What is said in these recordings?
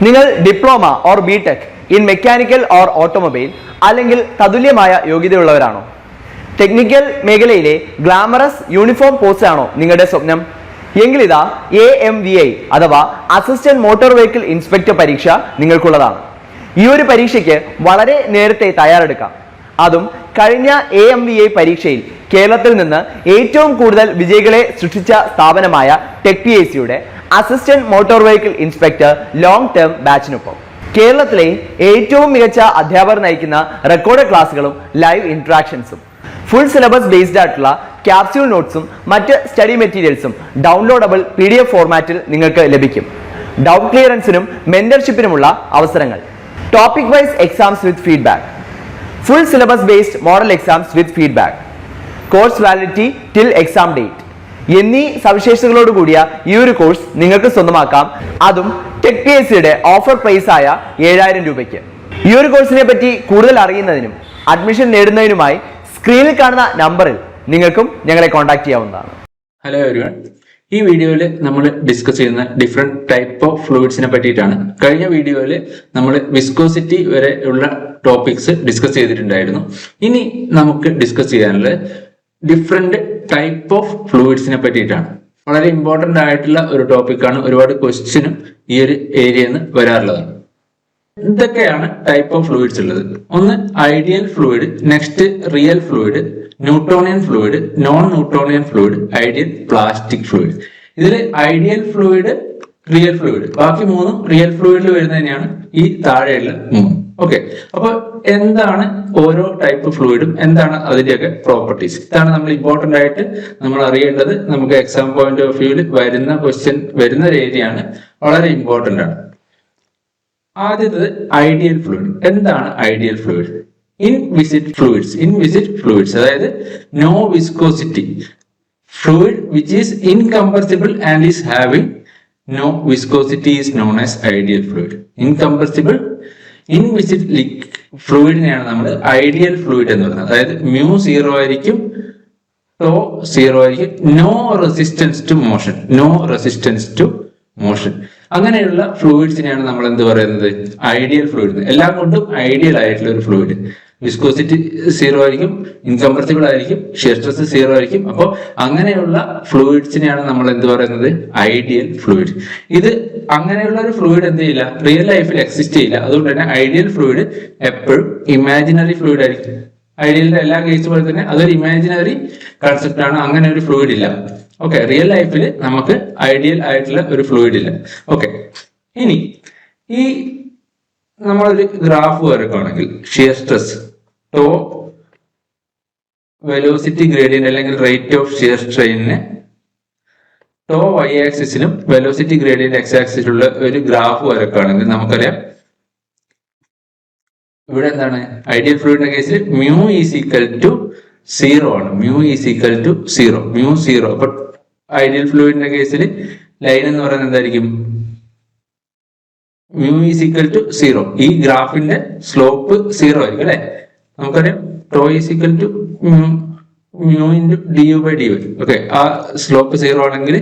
നിങ്ങൾ diploma or B tech in mechanical or automobile അല്ലെങ്കിൽ തതുല്യമായ യോഗ്യതയുള്ളവരാണോ? ടെക്നിക്കൽ മേഖലയിലെ ഗ്ലാമറസ് യൂണിഫോം പോസ്റ്റ് ആണോ നിങ്ങളുടെ സ്വപ്നം? എങ്കിലിതാ എ എം വി ഐ അഥവാ അസിസ്റ്റന്റ് മോട്ടോർ വെഹിക്കിൾ ഇൻസ്പെക്ടർ പരീക്ഷ നിങ്ങൾക്കുള്ളതാണ്. ഈ ഒരു പരീക്ഷയ്ക്ക് വളരെ നേരത്തെ തയ്യാറെടുക്കാം. അതും കഴിഞ്ഞ എ എം വി ഐ പരീക്ഷയിൽ കേരളത്തിൽ നിന്ന് ഏറ്റവും കൂടുതൽ വിജയികളെ സൃഷ്ടിച്ച സ്ഥാപനമായ ടെക് പി ഐ സിയുടെ assistant motor vehicle inspector long term ബാച്ചിനൊപ്പം. കേരളത്തിലെ ഏറ്റവും മികച്ച അധ്യാപകർ നയിക്കുന്ന റെക്കോർഡ് ക്ലാസ്സുകളും ലൈവ് ഇൻട്രാക്ഷൻസും. ഫുൾ സിലബസ് ബേസ്ഡ് ആയിട്ടുള്ള ക്യാപ്സ്യൂൾ നോട്ട്സും മറ്റ് സ്റ്റഡി മെറ്റീരിയൽസും ഡൗൺലോഡബിൾ പി ഡി എഫ് ഫോർമാറ്റിൽ നിങ്ങൾക്ക് ലഭിക്കും. ഡൗട്ട് ക്ലിയറൻസിനും മെന്റർഷിപ്പിനുമുള്ള അവസരങ്ങൾ. Topic wise exams with feedback full syllabus based model exams with feedback course validity till exam date എന്നീ സവിശേഷതകളോട് കൂടിയ ഈ ഒരു കോഴ്സ് നിങ്ങൾക്ക് സ്വന്തമാക്കാം. അതും ടെക് പി എസ് സിയുടെ ഓഫർ പ്രൈസ് ആയ ഏഴായിരം രൂപയ്ക്ക്. ഈ ഒരു കോഴ്സിനെ പറ്റി കൂടുതൽ അറിയുന്നതിനും അഡ്മിഷൻ നേടുന്നതിനുമായി സ്ക്രീനിൽ കാണുന്ന നമ്പറിൽ നിങ്ങൾക്കും ഞങ്ങളെ കോൺടാക്ട് ചെയ്യാവുന്നതാണ്. ഹലോ എവരിവൺ ഈ വീഡിയോയിൽ നമ്മൾ ഡിസ്കസ് ചെയ്യുന്ന ഡിഫറെന്റ് ടൈപ്പ് ഓഫ് ഫ്ലൂയിഡ്സിനെ പറ്റിയിട്ടാണ്. കഴിഞ്ഞ വീഡിയോയിൽ നമ്മൾ വിസ്കോസിറ്റി വരെ ഉള്ള ടോപ്പിക്സ് ഡിസ്കസ് ചെയ്തിട്ടുണ്ടായിരുന്നു. ഇനി നമുക്ക് ഡിസ്കസ് ചെയ്യാനുള്ളത് ഡിഫറെന്റ് ടൈപ്പ് ഓഫ് ഫ്ലൂയിഡ്സിനെ പറ്റിയിട്ടാണ്. വളരെ ഇമ്പോർട്ടന്റ് ആയിട്ടുള്ള ഒരു ടോപ്പിക്കാണ് ഒരുപാട് ക്വസ്റ്റ്യനും ഈ ഒരു ഏരിയയിൽ നിന്ന് വരാറുള്ളതാണ് ഇതൊക്കെയാണ് ടൈപ്പ് ഓഫ് ഫ്ലൂയിഡ്സ് ഉള്ളത്? ഒന്ന് ideal fluid next real fluid newtonian fluid non newtonian fluid ideal plastic fluid ഇതിൽ ഐഡിയൽ ഫ്ലൂയിഡ് റിയൽ ഫ്ലൂയിഡ് ബാക്കി മൂന്നും റിയൽ ഫ്ലൂയിഡിൽ വരുന്ന തന്നെയാണ് ഈ താഴെയുള്ള മൂന്നും. ഓക്കെ അപ്പൊ എന്താണ് ഓരോ ടൈപ്പ് ഫ്ലൂയിഡും എന്താണ് അതിന്റെയൊക്കെ പ്രോപ്പർട്ടീസ് ഇതാണ് നമ്മൾ ഇമ്പോർട്ടന്റ് ആയിട്ട് നമ്മൾ അറിയേണ്ടത്. നമുക്ക് എക്സാം പോയിന്റ് ഓഫ് വ്യൂവിൽ വരുന്ന ക്വസ്റ്റ്യൻ വരുന്ന ഒരു ഏരിയ വളരെ ഇമ്പോർട്ടന്റ് ആണ്. ആദ്യത്തത് ഐഡിയൽ ഫ്ലൂയിഡ് എന്താണ് ideal fluid inviscid fluids inviscid fluids അതായത് no viscosity fluid which is incompressible and is having no viscosity is known as ideal fluid incompressible in ലിക് ഫ്ലൂയിഡിനെയാണ് നമ്മൾ ഐഡിയൽ ഫ്ലൂയിഡ് എന്ന് പറയുന്നത്. അതായത് മ്യൂ സീറോ ആയിരിക്കും ടോ സീറോ ആയിരിക്കും. No resistance to motion no resistance to motion അങ്ങനെയുള്ള ഫ്ലൂയിഡ്സിനെയാണ് നമ്മൾ എന്ത് പറയുന്നത്? ഐഡിയൽ ഫ്ലൂയിഡ് എല്ലാം കൊണ്ടും ഐഡിയൽ ആയിട്ടുള്ള ഒരു ഫ്ലൂയിഡ് വിസ്കോസിറ്റി സീറോ ആയിരിക്കും ഇൻകംപ്രസിബിൾ ആയിരിക്കും ഷിയർ സ്ട്രെസ് സീറോ ആയിരിക്കും. അപ്പോൾ അങ്ങനെയുള്ള ഫ്ലൂയിഡ്സിനെയാണ് നമ്മൾ എന്ത് പറയുന്നത്? Ideal fluid. ഇത് അങ്ങനെയുള്ള ഒരു ഫ്ലൂയിഡ് എന്ത് ചെയ്യില്ല? റിയൽ ലൈഫിൽ എക്സിസ്റ്റ് ചെയ്യില്ല. അതുകൊണ്ട് തന്നെ ഐഡിയൽ ഫ്ലൂയിഡ് എപ്പോഴും ഇമാജിനറി ഫ്ലൂയിഡ് ആയിരിക്കും. ഐഡിയലിന്റെ എല്ലാ കേസ് പോലെ തന്നെ അതൊരു ഇമാജിനറി കൺസെപ്റ്റ് ആണ്. അങ്ങനെ ഒരു ഫ്ലൂയിഡ് ഇല്ല. ഓക്കെ റിയൽ ലൈഫിൽ നമുക്ക് ഐഡിയൽ ആയിട്ടുള്ള ഒരു ഫ്ലൂയിഡ് ഇല്ല. ഓക്കെ ഇനി ഈ നമ്മളൊരു graph വരക്കുകയാണെങ്കിൽ shear stress. Tau velocity gradient അല്ലെങ്കിൽ റേറ്റ് ഓഫ് ഷിയർ സ്ട്രെയിനിന് ടോ വൈ ആക്സിസിലും വെലോസിറ്റി ഗ്രേഡിയന്റ് എക്സ് ആക്സിസിലുള്ള ഒരു ഗ്രാഫ് വരക്കുകയാണെങ്കിൽ നമുക്കറിയാം. ഇവിടെ എന്താണ്? ഐഡിയൽ ഫ്ലൂയിഡിന്റെ കേസിൽ mu is equal to zero ആണ്. Mu is equal to zero mu zero അപ്പൊ ഐഡിയൽ ഫ്ലൂയിഡിന്റെ കേസിൽ ലൈൻ എന്ന് പറയുന്നത് എന്തായിരിക്കും? Mu is equal to zero ഈ ഗ്രാഫിന്റെ സ്ലോപ്പ് സീറോ ആയിരിക്കും അല്ലെ? നമുക്കറിയാം tau is equal to mu into D U by D Y okay ആ സ്ലോപ്പ് സീറോ ആണെങ്കിൽ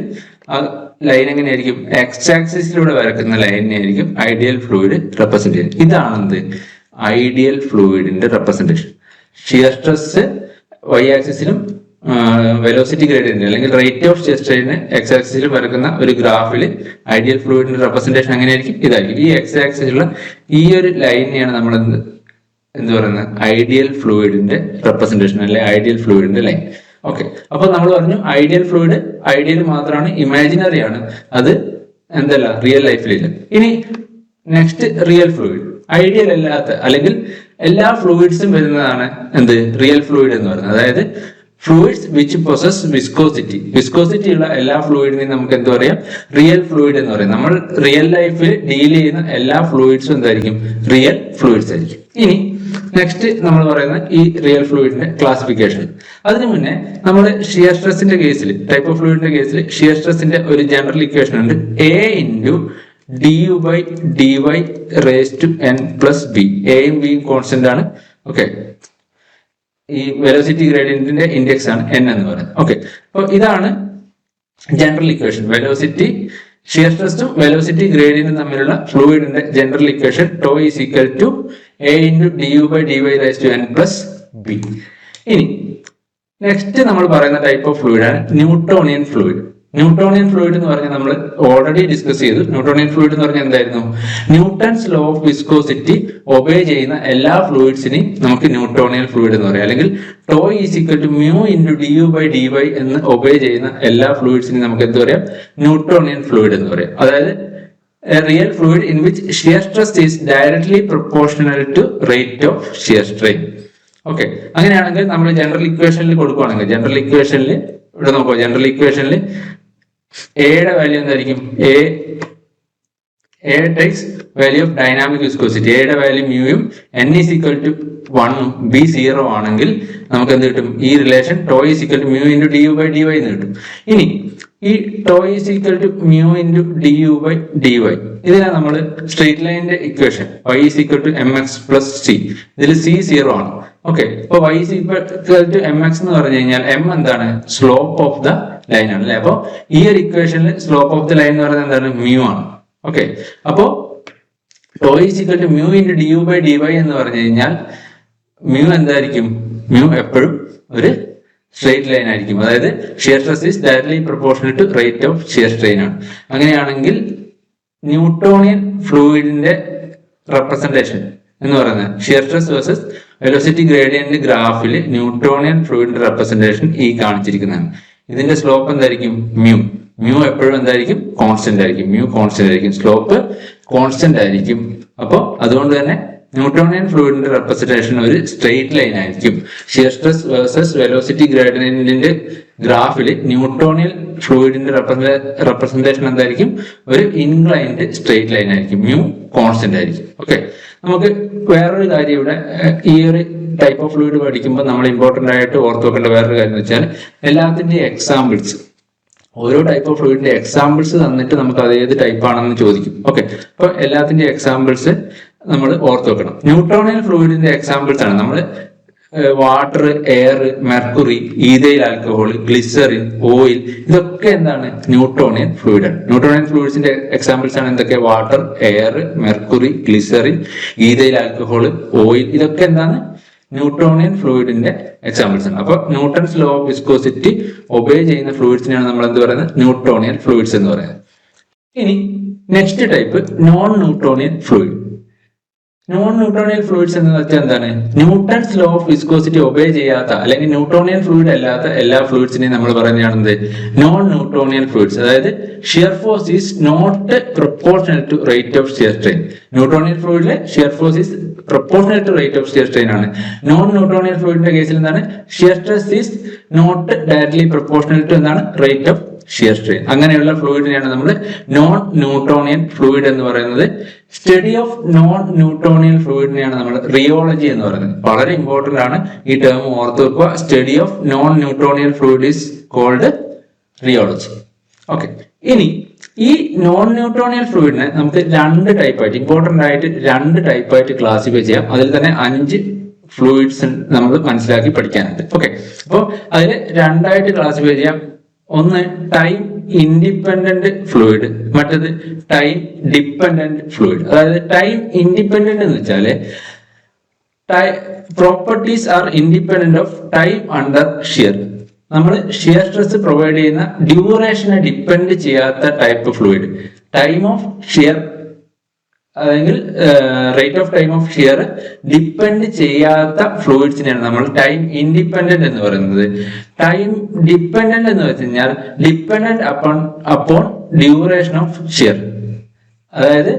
ആ ലൈൻ എങ്ങനെയായിരിക്കും? എക്സ് ആക്സിസിലൂടെ വരക്കുന്ന ലൈനിനെ ആയിരിക്കും ഐഡിയൽ ഫ്ലൂയിഡ് റെപ്രസെന്റ് ചെയ്യുന്നത്. ഇതാണെന്ത്? ഐഡിയൽ ഫ്ലൂയിഡിന്റെ റെപ്രസെന്റേഷൻ ഷിയർ സ്ട്രെസ് വൈ ആക്സിസിലും വെലോസിറ്റി ഗ്രേഡിയന്റ് അല്ലെങ്കിൽ റേറ്റ് ഓഫ് ഷിയർ സ്ട്രെയിന് എക്സ് ആക്സിസിൽ വരക്കുന്ന ഒരു ഗ്രാഫിൽ ഐഡിയൽ ഫ്ലൂയിഡിന്റെ റെപ്രസെന്റേഷൻ എങ്ങനെയായിരിക്കും? ഇതായിരിക്കും. ഈ എക്സ് ആക്സിലുള്ള ഈ ഒരു ലൈനെയാണ് നമ്മൾ എന്ത് എന്ത് പറയുന്നത് ഐഡിയൽ ഫ്ലൂയിഡിന്റെ റെപ്രസെന്റേഷൻ അല്ലെ? ഐഡിയൽ ഫ്ലൂയിഡിന്റെ ലൈൻ ഓക്കെ അപ്പൊ നമ്മൾ പറഞ്ഞു ഐഡിയൽ ഫ്ലൂയിഡ് ഐഡിയൽ മാത്രമാണ് ഇമാജിനറി ആണ്. അത് എന്തല്ല? റിയൽ ലൈഫിലില്ല ഇനി നെക്സ്റ്റ് റിയൽ ഫ്ലൂയിഡ് ഐഡിയൽ അല്ലാത്ത അല്ലെങ്കിൽ എല്ലാ ഫ്ലൂയിഡ്സും വരുന്നതാണ് എന്ത്? റിയൽ ഫ്ലൂയിഡ് എന്ന് പറയുന്നത്. അതായത് fluids which possess viscosity viscosity ഉള്ള എല്ലാ ഫ്ലൂയിഡിനെയും നമുക്ക് എന്ത് പറയാം? റിയൽ ഫ്ലൂയിഡ് എന്ന് പറയാം. നമ്മൾ റിയൽ ലൈഫിൽ ഡീൽ ചെയ്യുന്ന എല്ലാ ഫ്ലൂയിഡ്സും എന്തായിരിക്കും? റിയൽ ഫ്ലൂയിഡ്സ് ആയിരിക്കും. ഇനി നെക്സ്റ്റ് നമ്മൾ പറയുന്ന ഈ റിയൽ ഫ്ലൂയിഡിന്റെ ക്ലാസിഫിക്കേഷൻ അതിനു മുന്നേ നമ്മൾ ഷിയർ സ്ട്രെസിന്റെ കേസിൽ ടൈപ്പ് ഓഫ് ഫ്ലൂയിഡിന്റെ കേസിൽ ഷിയർ സ്ട്രെസിന്റെ ഒരു ജനറൽ ഇക്വേഷൻ ഉണ്ട്. A into D U by D Y raise to N plus B എയും ബിയും കോൺസ്റ്റന്റ് ആണ്. ഓക്കെ ഈ വെലോസിറ്റി ഗ്രേഡിയന്റിന്റെ ഇൻഡെക്സ് ആണ് എൻ എന്ന് പറയുന്നത്. ഓക്കെ അപ്പോൾ ഇതാണ് ജനറൽ ഇക്വേഷൻ വെലോസിറ്റി ഷിയർ സ്ട്രെസ്സും വെലോസിറ്റി ഗ്രേഡിയന്റും തമ്മിലുള്ള ഫ്ലൂയിഡിന്റെ general equation tau is equal to A into D U by D Y rise to N plus B ഇനി നെക്സ്റ്റ് നമ്മൾ പറയുന്ന ടൈപ്പ് ഓഫ് ഫ്ലൂയിഡ് ആണ് ന്യൂട്ടോണിയൻ ഫ്ലൂയിഡ് ന്യൂട്ടോണിയൻ ഫ്ലൂയിഡ് എന്ന് പറഞ്ഞാൽ നമ്മൾ ഓൾറെഡി ഡിസ്കസ് ചെയ്തു. ന്യൂട്ടോണിയൻ ഫ്ലൂയിഡ് എന്ന് പറഞ്ഞാൽ എന്തായിരുന്നു? Newton's law of viscosity obey ചെയ്യുന്ന എല്ലാ ഫ്ലൂയിഡ്സിനെയും നമുക്ക് ന്യൂട്ടോണിയൻ ഫ്ലൂയിഡ് എന്ന് പറയാം. അല്ലെങ്കിൽ tau is equal to mu into D U by D Y എന്ന് ഒബേ ചെയ്യുന്ന എല്ലാ ഫ്ലൂയിഡ്സിനെയും നമുക്ക് എന്ത് പറയാം? ന്യൂട്ടോണിയൻ ഫ്ലൂയിഡ് എന്ന് പറയാം. അതായത് a real fluid in which shear stress is directly proportional to rate of shear strain. Okay അങ്ങനെയാണെങ്കിൽ നമ്മൾ ജനറൽ ഇക്വേഷനിൽ കൊടുക്കുകയാണെങ്കിൽ ജനറൽ ഇക്വേഷനിൽ ഇവിടെ നോക്കുക ജനറൽ ഇക്വേഷനിൽ എയുടെ വാല്യൂ എന്തായിരിക്കും? A A takes value of dynamic viscosity എയുടെ വാല്യൂ മ്യൂയും എൻ ഈസ് ഈക്വൽ ടു വണ്ണും ബി സീറോ ആണെങ്കിൽ നമുക്ക് എന്ത് കിട്ടും? ഈ relation tau is equal to mu into D U by D Y എന്ന് കിട്ടും. ഇനി ഈ tau is equal to mu into D U by D Y ഇതിനെ നമ്മൾ സ്ട്രേറ്റ് ലൈനിന്റെ equation Y is equal to M X plus C ഇതിൽ C zero ആണ്. Okay ഇപ്പൊ Y is equal to M X എന്ന് പറഞ്ഞു കഴിഞ്ഞാൽ എം എന്താണ്? സ്ലോപ്പ് ഓഫ് ദ ലൈൻ ആണ് അല്ലെ? അപ്പൊ ഈ ഒരു ഇക്വേഷനിൽ സ്ലോപ്പ് ഓഫ് ദ ലൈൻ എന്ന് പറയുന്നത് എന്താണ്? മ്യൂ ആണ്. ഓക്കെ അപ്പോ tau mu into D U by D Y എന്ന് പറഞ്ഞു കഴിഞ്ഞാൽ മ്യൂ എന്തായിരിക്കും? മ്യൂ എപ്പോഴും ഒരു സ്ട്രെയിറ്റ് ലൈൻ ആയിരിക്കും. അതായത് shear stress is directly proportional to rate of shear strain ആണ്. അങ്ങനെയാണെങ്കിൽ ന്യൂട്ടോണിയൻ ഫ്ലൂയിഡിന്റെ റെപ്രസെന്റേഷൻ എന്ന് പറയുന്നത് shear stress versus velocity gradient ഗ്രാഫിൽ ന്യൂട്ടോണിയൻ ഫ്ലൂയിഡിന്റെ റെപ്രസെന്റേഷൻ ഈ കാണിച്ചിരിക്കുന്നതാണ്. ഇതിന്റെ സ്ലോപ്പ് എന്തായിരിക്കും? മ്യൂ മ്യൂ എപ്പോഴും എന്തായിരിക്കും? കോൺസ്റ്റന്റ് ആയിരിക്കും. മ്യൂ കോൺസ്റ്റന്റ് ആയിരിക്കും. സ്ലോപ്പ് കോൺസ്റ്റന്റ് ആയിരിക്കും. അപ്പോൾ അതുകൊണ്ട് തന്നെ ന്യൂട്ടോണിയൻ ഫ്ലൂയിഡിന്റെ റെപ്രസെന്റേഷൻ ഒരു സ്ട്രെയിറ്റ് ലൈൻ ആയിരിക്കും. ഷിയർ സ്ട്രെസ് വേഴ്സസ് വെലോസിറ്റി ഗ്രേഡിയന്റിന്റെ ഗ്രാഫിൽ ന്യൂട്ടോണിയൻ ഫ്ലൂയിഡിന്റെ റെപ്രസെന്റേഷൻ എന്തായിരിക്കും? ഒരു ഇൻക്ലൈൻഡ് സ്ട്രെയിറ്റ് ലൈൻ ആയിരിക്കും. മ്യൂ കോൺസ്റ്റന്റ് ആയിരിക്കും. ഓക്കെ നമുക്ക് വേറൊരു കാര്യം ഇവിടെ ഈ ഒരു ടൈപ്പ് ഓഫ് ഫ്ലൂയിഡ് പഠിക്കുമ്പോൾ നമ്മൾ ഇമ്പോർട്ടന്റ് ആയിട്ട് ഓർത്ത് വെക്കേണ്ട വേറൊരു കാര്യം എന്ന് വെച്ചാൽ എല്ലാത്തിന്റെയും എക്സാമ്പിൾസ് ഓരോ ടൈപ്പ് ഓഫ് ഫ്ലൂയിഡിന്റെ എക്സാമ്പിൾസ് തന്നിട്ട് നമുക്ക് അത് ഏത് ടൈപ്പ് ആണെന്ന് ചോദിക്കും. ഓക്കെ അപ്പൊ എല്ലാത്തിന്റെ എക്സാമ്പിൾസ് നമ്മൾ ഓർത്ത് വെക്കണം ന്യൂട്രോണിയൽ ഫ്ലൂയിഡിന്റെ എക്സാമ്പിൾസ് ആണ്. നമ്മൾ water air mercury ഈതയിൽ alcohol glycerin oil ഇതൊക്കെ എന്താണ്? ന്യൂട്രോണിയൻ ആണ്. ന്യൂട്രോണിയൻ ഫ്ലൂയിഡ്സിന്റെ എക്സാമ്പിൾസ് ആണ് എന്തൊക്കെ? Water air mercury glycerin ഈതയിൽ alcohol oil ഇതൊക്കെ എന്താണ്? ന്യൂട്രോണിയൻ ഫ്ലൂയിഡിന്റെ എക്സാമ്പിൾസ് ആണ്. അപ്പൊ Newton's law of viscosity obey ചെയ്യുന്ന ഫ്ലൂയിഡ്സിനെയാണ് നമ്മൾ എന്ത് പറയുന്നത്? ന്യൂട്രോണിയൻ ഫ്ലൂയിഡ്സ് എന്ന് പറയുന്നത്. ഇനി next type non Newtonian fluid non Newtonian fluids എന്ന് വെച്ചാൽ എന്താണ്? Newton's law of viscosity obey ചെയ്യാത്ത അല്ലെങ്കിൽ ന്യൂട്രോണിയൻ ഫ്ലൂയിഡ് അല്ലാത്ത എല്ലാ ഫ്ലൂയിഡ്സിനെയും നമ്മൾ പറയുന്നതാണെന്ത്? നോൺ ന്യൂട്രോണിയൻ ഫ്ലൂയിഡ്സ് അതായത് shear force is not proportional to rate of shear strain Newtonian ഫ്ലൂയിഡിലെ shear force is proportional to rate of shear strain ആണ്. നോൺ ന്യൂട്രോണിയൻ ഫ്ലൂയിഡിന്റെ കേസിൽ എന്താണ്? Shear stress is not directly proportional to എന്താണ്? Rate of shear strain അങ്ങനെയുള്ള ഫ്ലൂയിഡിനെയാണ് നമ്മൾ non ന്യൂട്രോണിയൻ fluid എന്ന് പറയുന്നത്. സ്റ്റഡി ഓഫ് നോൺ ന്യൂട്രോണിയൻ ഫ്ലൂയിഡിനെയാണ് നമ്മൾ റിയോളജി എന്ന് പറയുന്നത്. വളരെ ഇമ്പോർട്ടന്റ് ആണ് ഈ ടേം ഓർത്ത് വെക്കുക. Study of non Newtonian fluid is called rheology okay ഇനി ഈ നോൺ ന്യൂട്രോണിയൽ ഫ്ലൂയിഡിനെ നമുക്ക് രണ്ട് ടൈപ്പായിട്ട് ഇമ്പോർട്ടന്റ് ആയിട്ട് രണ്ട് ടൈപ്പായിട്ട് ക്ലാസിഫൈ ചെയ്യാം. അതിൽ തന്നെ അഞ്ച് ഫ്ലൂയിഡ്സ് നമ്മൾ മനസ്സിലാക്കി പഠിക്കാനുണ്ട്. ഓക്കെ അപ്പോൾ അതിൽ രണ്ടായിട്ട് ക്ലാസിഫൈ ചെയ്യാം. ഒന്ന് ടൈം ഇൻഡിപെൻഡന്റ് ഫ്ലൂയിഡ് മറ്റത് ടൈം ഡിപ്പെൻഡന്റ് ഫ്ലൂയിഡ് അതായത് ടൈം ഇൻഡിപെൻഡന്റ് എന്ന് വെച്ചാൽ properties are independent of time under shear നമ്മൾ ഷിയർ സ്ട്രെസ് പ്രൊവൈഡ് ചെയ്യുന്ന ഡ്യൂറേഷനെ ഡിപ്പെൻഡ് ചെയ്യാത്ത type fluid time of shear അല്ലെങ്കിൽ rate of time of shear depend ചെയ്യാത്ത ഫ്ലൂയിഡ്സിനെയാണ് നമ്മൾ ടൈം ഇൻഡിപെൻഡന്റ് എന്ന് പറയുന്നത്. ടൈം ഡിപ്പെൻഡന്റ് എന്ന് വെച്ച് കഴിഞ്ഞാൽ dependent upon upon duration of shear അതായത്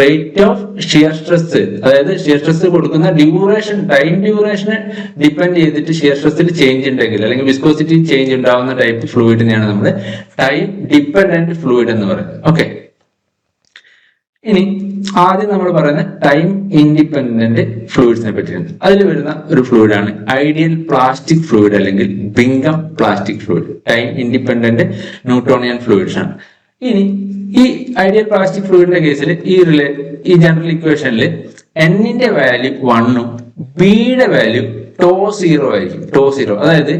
റേറ്റ് ഓഫ് ഷിയർ സ്ട്രെസ് അതായത് ഷിയർ സ്ട്രെസ് കൊടുക്കുന്ന ഡ്യൂറേഷൻ ടൈം ഡ്യൂറേഷൻ ഡിപ്പെൻഡ് ചെയ്തിട്ട് ഷിയർ സ്ട്രെസ്സിൽ ചേഞ്ച് ഉണ്ടെങ്കിൽ അല്ലെങ്കിൽ വിസ്കോസിറ്റി ചേഞ്ച് ഉണ്ടാവുന്ന ടൈപ്പ് ഫ്ലൂയിഡിനെയാണ് നമ്മൾ ടൈം ഡിപ്പെൻഡന്റ് ഫ്ലൂയിഡ് എന്ന് പറയുന്നത്. ഓക്കെ ഇനി ആദ്യം നമ്മൾ പറയുന്ന ടൈം ഇൻഡിപെൻഡന്റ് ഫ്ലൂയിഡ്സിനെ പറ്റിയാണ്. അതിൽ വരുന്ന ഒരു ഫ്ലൂയിഡ് ആണ് ഐഡിയൽ പ്ലാസ്റ്റിക് ഫ്ലൂയിഡ് അല്ലെങ്കിൽ Bingham plastic fluid time independent Newtonian fluids ആണ്. ഇനി ഈ ഐഡിയൽ പ്ലാസ്റ്റിക് ഫ്ലൂയിഡിന്റെ കേസിൽ ഈ റിലേ ഈ ജനറൽ ഇക്വേഷനിൽ എന്നിന്റെ വാല്യൂ വണ്ണും ബിയുടെ വാല്യൂ ടോ സീറോ ആയിരിക്കും. ടോ സീറോ അതായത്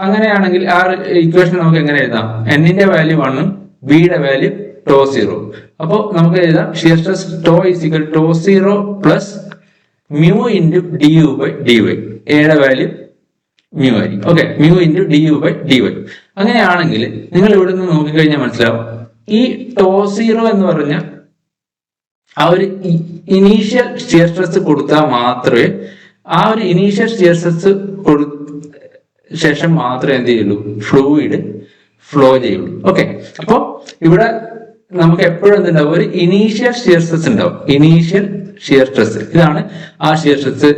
അങ്ങനെയാണെങ്കിൽ ആ ഇക്വേഷൻ നമുക്ക് എങ്ങനെ എഴുതാം? എന്നിന്റെ വാല്യൂ വണ്ണും ബിയുടെ വാല്യൂ ടോ സീറോ അപ്പോൾ നമുക്ക് എഴുതാം. Shear stress tau is equal tau zero plus mu into D U by D Y എയുടെ വാല്യൂ മ്യൂ ആയിരിക്കും. Okay mu into D U by D Y അങ്ങനെയാണെങ്കിൽ നിങ്ങൾ ഇവിടെ നിന്ന് നോക്കിക്കഴിഞ്ഞാൽ മനസ്സിലാവും. ഈ ടോ സീറോ എന്ന് പറഞ്ഞ ആ ഒരു ഇനീഷ്യൽ ഷിയർ സ്ട്രെസ് കൊടുത്താൽ മാത്രമേ ആ ഒരു ഇനീഷ്യൽ ഷിയർ സ്ട്രെസ് കൊടു ശേഷം മാത്രമേ എന്ത് ചെയ്യുള്ളൂ? ഫ്ലൂയിഡ് ഫ്ലോ ചെയ്യുള്ളൂ. ഓക്കെ അപ്പോൾ ഇവിടെ നമുക്ക് എപ്പോഴും എന്തുണ്ടാവും ഒരു ഇനീഷ്യൽ ഷിയർ സ്ട്രെസ് ഉണ്ടാവും. ഇനീഷ്യൽ ഷിയർ സ്ട്രെസ് ഇതാണ് ആ shear stress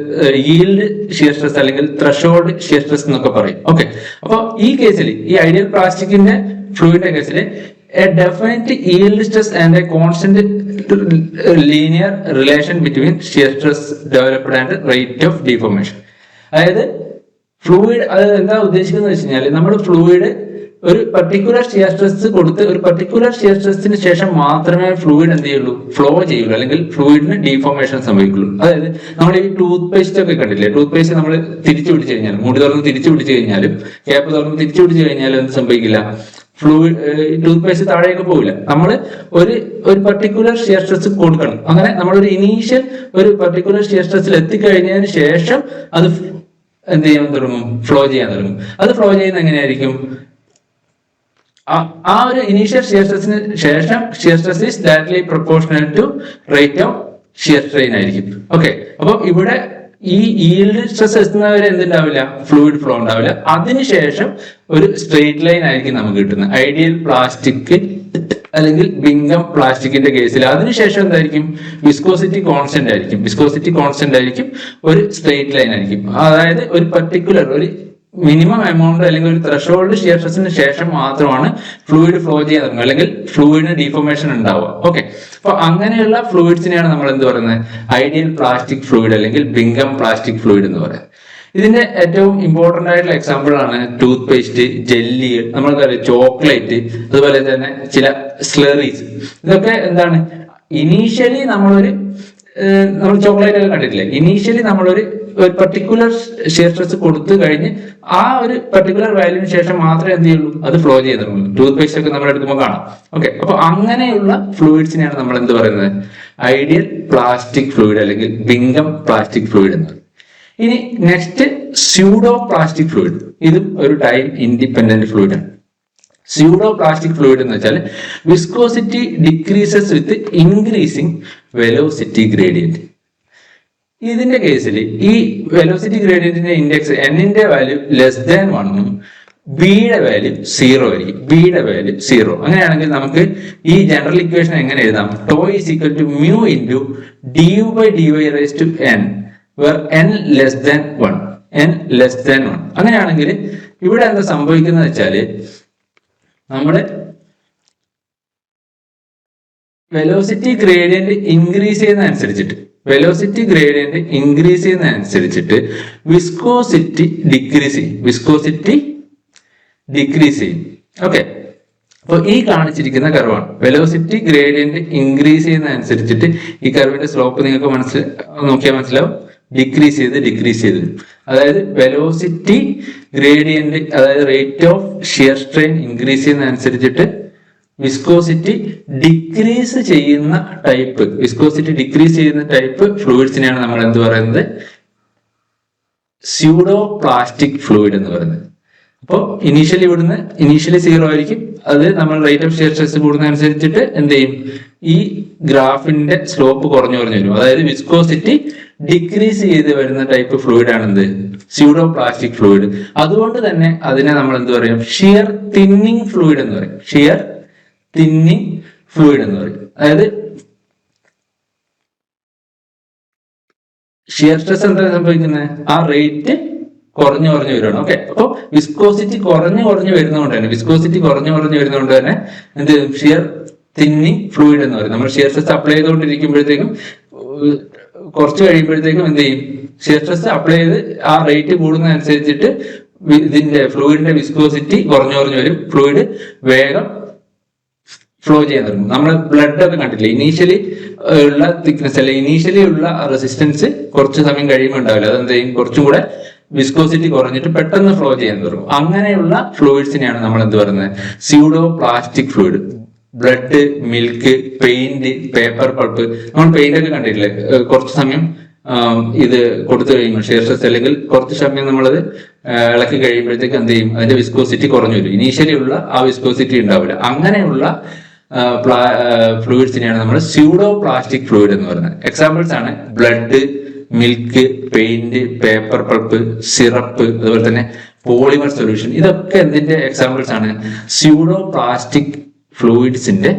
yield shear stress അല്ലെങ്കിൽ ത്രഷോൾഡ് ഷിയർ സ്ട്രെസ് എന്നൊക്കെ പറയും. ഓക്കെ അപ്പോൾ ഈ കേസിൽ ഈ ഐഡിയൽ പ്ലാസ്റ്റിക്കിന്റെ ഫ്ലൂയിഡിന്റെ കേസിൽ a definite yield stress and a constant linear relation between shear stress developed and rate of deformation അതായത് ഫ്ലൂയിഡ് അത് എന്താ ഉദ്ദേശിക്കുന്നത് വെച്ച് കഴിഞ്ഞാൽ നമ്മൾ ഫ്ലൂയിഡ് ഒരു പർട്ടിക്കുലർ ഷിയർ സ്ട്രെസ് കൊടുത്ത് ഒരു പർട്ടിക്കുലർ ഷിയർ സ്ട്രെസ്സിന് ശേഷം മാത്രമേ ഫ്ലൂയിഡ് എന്ത് ചെയ്യുള്ളൂ? ഫ്ലോ ചെയ്യുക അല്ലെങ്കിൽ ഫ്ലൂയിഡിന് ഡീഫോർമേഷൻ സംഭവിക്കുള്ളൂ. അതായത് നമ്മൾ ഈ ടൂത്ത് പേസ്റ്റ് ഒക്കെ കണ്ടില്ലേ ടൂത്ത് പേസ്റ്റ് നമ്മൾ തിരിച്ചു പിടിച്ചു കഴിഞ്ഞാൽ മൂടി തുറന്ന് തിരിച്ചു പിടിച്ചു കഴിഞ്ഞാലും ക്യാപ്പ് തുറന്ന് തിരിച്ചു പിടിച്ചു കഴിഞ്ഞാലും എന്ത് സംഭവിക്കില്ല? ഫ്ലൂയിഡ് ടൂത്ത് പേസ്റ്റ് താഴേക്ക് പോകില്ല നമ്മൾ ഒരു ഒരു പർട്ടിക്കുലർ ഷിയർ സ്ട്രെസ് കൊടുക്കണം. അങ്ങനെ നമ്മൾ ഒരു ഇനീഷ്യൽ ഒരു പർട്ടിക്കുലർ ഷിയർ സ്ട്രെസ്സിൽ എത്തിക്കഴിഞ്ഞതിന് ശേഷം അത് എന്ത് ചെയ്യാൻ തുടങ്ങും? ഫ്ലോ ചെയ്യാൻ തുടങ്ങും. അത് ഫ്ലോ ചെയ്യുന്ന എങ്ങനെയായിരിക്കും? ആ- ഒരു ഇനീഷ്യൽ ഷിയർ സ്ട്രെസ്സിന് ശേഷം shear stress is directly proportional to rate of shear strain ആയിരിക്കും. ഓക്കെ അപ്പൊ ഇവിടെ ഈ ഈൽഡ് സ്ട്രെസ് എത്തുന്നവരെ എന്തുണ്ടാവില്ല? ഫ്ലൂയിഡ് ഫ്ലോ ഉണ്ടാവില്ല. അതിനുശേഷം ഒരു സ്ട്രെയിറ്റ് ലൈൻ ആയിരിക്കും നമുക്ക് കിട്ടുന്നത്. ഐഡിയൽ പ്ലാസ്റ്റിക് അല്ലെങ്കിൽ ബിങ്കം പ്ലാസ്റ്റിക്കിന്റെ കേസിൽ. അതിനുശേഷം എന്തായിരിക്കും? വിസ്കോസിറ്റി കോൺസ്റ്റന്റ് ആയിരിക്കും. വിസ്കോസിറ്റി കോൺസ്റ്റന്റ് ആയിരിക്കും ഒരു സ്ട്രെയിറ്റ് ലൈൻ ആയിരിക്കും. അതായത് ഒരു പർട്ടിക്കുലർ ഒരു മിനിമം എമൗണ്ട് അല്ലെങ്കിൽ ഒരു ത്രഷോൾഡ് ഷിയർ സ്ട്രെസ്സിന് ശേഷം മാത്രമാണ് ഫ്ലൂയിഡ് ഫ്ലോ ചെയ്യാൻ തുടങ്ങുക അല്ലെങ്കിൽ ഫ്ലൂയിഡിന് ഡീഫോർമേഷൻ ഉണ്ടാവുക. ഓക്കെ അപ്പൊ അങ്ങനെയുള്ള ഫ്ലൂയിഡ്സിനെയാണ് നമ്മൾ എന്ത് പറയുന്നത്? ഐഡിയൽ പ്ലാസ്റ്റിക് ഫ്ലൂയിഡ് അല്ലെങ്കിൽ ബിങ്കം പ്ലാസ്റ്റിക് ഫ്ലൂയിഡ് എന്ന് പറയുന്നത്. ഇതിന്റെ ഏറ്റവും ഇമ്പോർട്ടന്റ് ആയിട്ടുള്ള എക്സാമ്പിൾ ആണ് ടൂത്ത് പേസ്റ്റ് ജെല്ലി നമ്മൾക്കറിയാം ചോക്ലേറ്റ് അതുപോലെ തന്നെ ചില സ്ലറീസ് ഇതൊക്കെ എന്താണ്? ഇനീഷ്യലി നമ്മളൊരു നമ്മൾ ചോക്ലേറ്റ് ഒക്കെ കണ്ടിട്ടില്ലേ? ഇനീഷ്യലി നമ്മളൊരു ഒരു പർട്ടിക്കുലർ ഷിയർ സ്ട്രെസ് കൊടുത്തു കഴിഞ്ഞ് ആ ഒരു പർട്ടിക്കുലർ വാല്യൂവിന് ശേഷം മാത്രമേ എന്ത് ചെയ്യുള്ളൂ? അത് ഫ്ലോ ചെയ്യുന്നുള്ളൂ ടൂത്ത് പേസ്റ്റ് ഒക്കെ നമ്മൾ എടുക്കുമ്പോൾ കാണാം. ഓക്കെ അപ്പൊ അങ്ങനെയുള്ള ഫ്ലൂയിഡ്സിനെയാണ് നമ്മൾ എന്ത് പറയുന്നത്? ഐഡിയൽ പ്ലാസ്റ്റിക് ഫ്ലൂയിഡ് അല്ലെങ്കിൽ ബിങ്കം പ്ലാസ്റ്റിക് ഫ്ലൂയിഡ് എന്ന് പറയുന്നത് ഇനി നെക്സ്റ്റ് സ്യൂഡോ പ്ലാസ്റ്റിക് ഫ്ലൂയിഡ് ഇതും ഒരു ടൈം ഇൻഡിപെൻഡന്റ് ഫ്ലൂയിഡ് ആണ്. സ്യൂഡോ പ്ലാസ്റ്റിക് ഫ്ലൂയിഡ് എന്ന് വെച്ചാൽ viscosity decreases with increasing velocity gradient ഇതിന്റെ കേസിൽ ഈ വെലോസിറ്റി ഗ്രേഡിയന്റിന്റെ ഇൻഡെക്സ് എന്നിന്റെ വാല്യൂ ലെസ് ദാൻ വണ്ണും ബിയുടെ വാല്യൂ സീറോ ആയിരിക്കും. ബിയുടെ വാല്യൂ സീറോ അങ്ങനെയാണെങ്കിൽ നമുക്ക് ഈ ജനറൽ ഇക്വേഷൻ എങ്ങനെ എഴുതാം? Tau is equal to mu into D U by D Y raise to N where N less than one N less than one അങ്ങനെയാണെങ്കിൽ ഇവിടെ എന്താ സംഭവിക്കുന്നത് വെച്ചാൽ നമ്മുടെ വെലോസിറ്റി ഗ്രേഡിയന്റ് ഇൻക്രീസ് ചെയ്യുന്ന അനുസരിച്ചിട്ട് വെലോസിറ്റി ഗ്രേഡിയന്റ് ഇൻക്രീസ് ചെയ്യുന്ന അനുസരിച്ചിട്ട് വിസ്കോസിറ്റി ഡിക്രീസ് ചെയ്യും. വിസ്കോസിറ്റി ഡിക്രീസ് ചെയ്യും. ഓക്കെ അപ്പോൾ ഈ കാണിച്ചിരിക്കുന്ന കർവാണ് വെലോസിറ്റി ഗ്രേഡിയന്റ് ഇൻക്രീസ് ചെയ്യുന്ന അനുസരിച്ചിട്ട് ഈ കർവിന്റെ സ്ലോപ്പ് നിങ്ങൾക്ക് മനസ്സിൽ നോക്കിയാൽ മനസ്സിലാവും. ഡിക്രീസ് ചെയ്ത് ഡിക്രീസ് ചെയ്ത്. അതായത് വെലോസിറ്റി ഗ്രേഡിയന്റ് അതായത് rate of shear strain increase ചെയ്യുന്ന അനുസരിച്ചിട്ട് വിസ്കോസിറ്റി ഡിക്രീസ് ചെയ്യുന്ന ടൈപ്പ് വിസ്കോസിറ്റി ഡിക്രീസ് ചെയ്യുന്ന ടൈപ്പ് ഫ്ലൂയിഡ്സിനെയാണ് നമ്മൾ എന്ത് പറയുന്നത്? സ്യൂഡോ പ്ലാസ്റ്റിക് ഫ്ലൂയിഡ് എന്ന് പറയുന്നത്. അപ്പോൾ ഇനീഷ്യലി ഇവിടുന്ന് ഇനീഷ്യലി സീറോ ആയിരിക്കും. അത് നമ്മൾ റേറ്റ് ഓഫ് ഷെയർ സ്ട്രെസ് കൂടുന്ന അനുസരിച്ചിട്ട് എന്ത് ചെയ്യും? ഈ ഗ്രാഫിന്റെ സ്ലോപ്പ് കുറഞ്ഞു കുറഞ്ഞു വരും. അതായത് വിസ്കോസിറ്റി ഡിക്രീസ് ചെയ്ത് വരുന്ന ടൈപ്പ് ഫ്ലൂയിഡ് ആണ് എന്ത്? സ്യൂഡോ പ്ലാസ്റ്റിക് ഫ്ലൂയിഡ് അതുകൊണ്ട് തന്നെ അതിനെ നമ്മൾ എന്ത് പറയും? ഷിയർ തിന്നിങ് ഫ്ലൂയിഡ് എന്ന് പറയും. ഷിയർ തിന്നിങ് ഫ്ലൂയിഡ് എന്ന് പറയും. അതായത് ഷിയർ സ്ട്രെസ് എന്താ സംഭവിക്കുന്നത് ആ റേറ്റ് കുറഞ്ഞു കുറഞ്ഞു വരുവാണ്. ഓക്കെ അപ്പോൾ വിസ്കോസിറ്റി കുറഞ്ഞു കുറഞ്ഞു വരുന്നതുകൊണ്ട് തന്നെ വിസ്കോസിറ്റി കുറഞ്ഞു കുറഞ്ഞു വരുന്നതുകൊണ്ട് തന്നെ എന്ത് ഷിയർ തിന്നി ഫ്ലൂയിഡ് എന്ന് പറയും. നമ്മൾ ഷിയർ സ്ട്രെസ് അപ്ലൈ ചെയ്തുകൊണ്ടിരിക്കുമ്പോഴത്തേക്കും കുറച്ച് കഴിയുമ്പോഴത്തേക്കും എന്ത് ചെയ്യും? ഷിയർ സ്ട്രെസ് അപ്ലൈ ചെയ്ത് ആ റേറ്റ് കൂടുന്നതനുസരിച്ചിട്ട് ഇതിന്റെ ഫ്ലൂയിഡിന്റെ വിസ്കോസിറ്റി കുറഞ്ഞു കുറഞ്ഞു വരും. ഫ്ലൂയിഡ് വേഗം ഫ്ലോ ചെയ്യാൻ തുടങ്ങും നമ്മൾ ബ്ലഡ് ഒക്കെ കണ്ടില്ല ഇനീഷ്യലി ഉള്ള തിക്നെസ് അല്ലെ? ഇനീഷ്യലി ഉള്ള റെസിസ്റ്റൻസ് കുറച്ച് സമയം കഴിയുമ്പോൾ ഉണ്ടാവില്ല. അതെന്ത് ചെയ്യും? കുറച്ചും കൂടെ വിസ്കോസിറ്റി കുറഞ്ഞിട്ട് പെട്ടെന്ന് ഫ്ലോ ചെയ്യാൻ തുടങ്ങും. അങ്ങനെയുള്ള ഫ്ലൂയിഡ്സിനെയാണ് നമ്മൾ എന്ത് പറയുന്നത്? Pseudoplastic fluid blood milk paint paper pulp നമ്മൾ പെയിന്റ് ഒക്കെ കണ്ടിട്ടില്ലേ? കുറച്ച് സമയം ഇത് കൊടുത്തു കഴിയുമ്പോൾ ശേഷം അല്ലെങ്കിൽ കുറച്ച് സമയം നമ്മളത് ഇളക്കി കഴിയുമ്പോഴത്തേക്ക് എന്ത് ചെയ്യും? അതിന്റെ വിസ്കോസിറ്റി കുറഞ്ഞു വരും. ഇനീഷ്യലി ഉള്ള ആ വിസ്കോസിറ്റി ഉണ്ടാവില്ല. അങ്ങനെയുള്ള ഫ്ലൂയിഡ്സിനെയാണ് നമ്മൾ സ്യൂഡോ പ്ലാസ്റ്റിക് ഫ്ലൂയിഡ് എന്ന് പറയുന്നത്. എക്സാമ്പിൾസ് ആണ് blood milk paint paper pulp syrup അതുപോലെ തന്നെ പോളിമർ സൊല്യൂഷൻ ഇതൊക്കെ എന്തിന്റെ എക്സാമ്പിൾസ് ആണ്? സ്യൂഡോ പ്ലാസ്റ്റിക് ഫ്ലൂയിഡ്സിന്റെ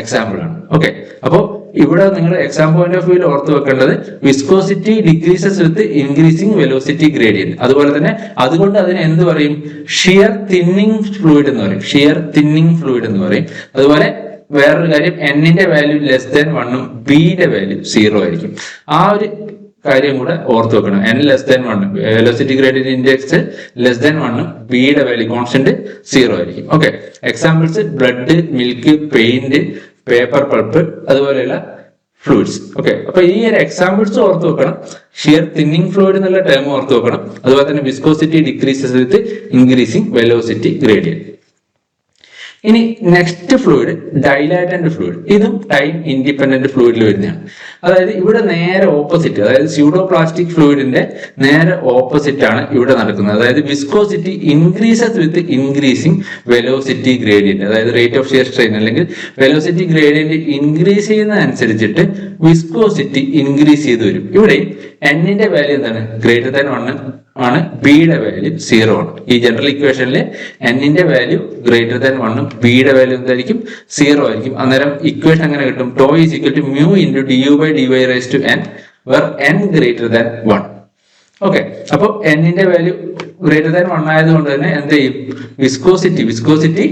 എക്സാമ്പിൾ ആണ്. ഓക്കെ അപ്പോൾ ഇവിടെ നിങ്ങൾ എക്സാം പോയിന്റ് ഓഫ് വ്യൂവിൽ ഓർത്ത് വെക്കേണ്ടത് viscosity decreases with increasing velocity gradient അതുപോലെ തന്നെ അതുകൊണ്ട് അതിന് എന്ത് പറയും? ഷിയർ തിന്നിങ് ഫ്ലൂയിഡ് എന്ന് പറയും. ഷിയർ തിന്നിങ് ഫ്ലൂയിഡ് എന്ന് പറയും. അതുപോലെ വേറൊരു കാര്യം എന്നിന്റെ വാല്യൂ ലെസ് ദാൻ വണ്ണും ബിയുടെ വാല്യൂ സീറോ ആയിരിക്കും. ആ ഒരു കാര്യം കൂടെ ഓർത്ത് വെക്കണം. N less than one velocity gradient index less than വണ്ണും ബിയുടെ വാല്യൂ കോൺസ്റ്റന്റ് സീറോ ആയിരിക്കും. Okay examples blood milk paint paper pulp അതുപോലെയുള്ള ഫ്ലൂയിഡ്സ് ഓക്കെ അപ്പൊ ഈ ഒരു എക്സാമ്പിൾസ് ഓർത്ത് വെക്കണം. ഷിയർ തിന്നിങ് ഫ്ലൂയിഡ് എന്നുള്ള ടേം ഓർത്ത് വെക്കണം. അതുപോലെ തന്നെ viscosity decreases with increasing velocity gradient ഇനി നെക്സ്റ്റ് ഫ്ലൂയിഡ് ഡൈലാറ്റന്റ് ഫ്ലൂയിഡ് ഇതും ടൈം ഇൻഡിപെൻഡന്റ് ഫ്ലൂയിഡിൽ വരുന്നതാണ്. അതായത് ഇവിടെ നേരെ ഓപ്പോസിറ്റ് അതായത് സ്യൂഡോ പ്ലാസ്റ്റിക് ഫ്ലൂയിഡിന്റെ നേരെ ഓപ്പോസിറ്റ് ആണ് ഇവിടെ നടക്കുന്നത്. അതായത് viscosity increases with increasing velocity gradient അതായത് റേറ്റ് ഓഫ് ഷിയർ സ്ട്രെയിൻ അല്ലെങ്കിൽ വെലോസിറ്റി ഗ്രേഡിയന്റ് ഇൻക്രീസ് ചെയ്യുന്നതനുസരിച്ചിട്ട് വിസ്കോസിറ്റി ഇൻക്രീസ് ചെയ്ത് വരും. ഇവിടെ എന്നിന്റെ വാല്യൂ എന്താണ്? ഗ്രേറ്റർ ദാൻ വൺ ആണ്. ബിയുടെ വാല്യൂ സീറോ ആണ്. ഈ ജനറൽ ഇക്വേഷനിൽ എന്നിന്റെ വാല്യൂ ഗ്രേറ്റർ ദാൻ വണ്ണും ബിയുടെ വാല്യൂ എന്തായിരിക്കും? സീറോ ആയിരിക്കും. അന്നേരം ഇക്വേഷൻ അങ്ങനെ കിട്ടും? Tau is equal to mu into D U by D Y raise to N where N greater than one okay അപ്പൊ എന്നിന്റെ വാല്യൂ ഗ്രേറ്റർ ദാൻ വൺ ആയതുകൊണ്ട് തന്നെ എന്ത് ചെയ്യും? വിസ്കോസിറ്റി വിസ്കോസിറ്റി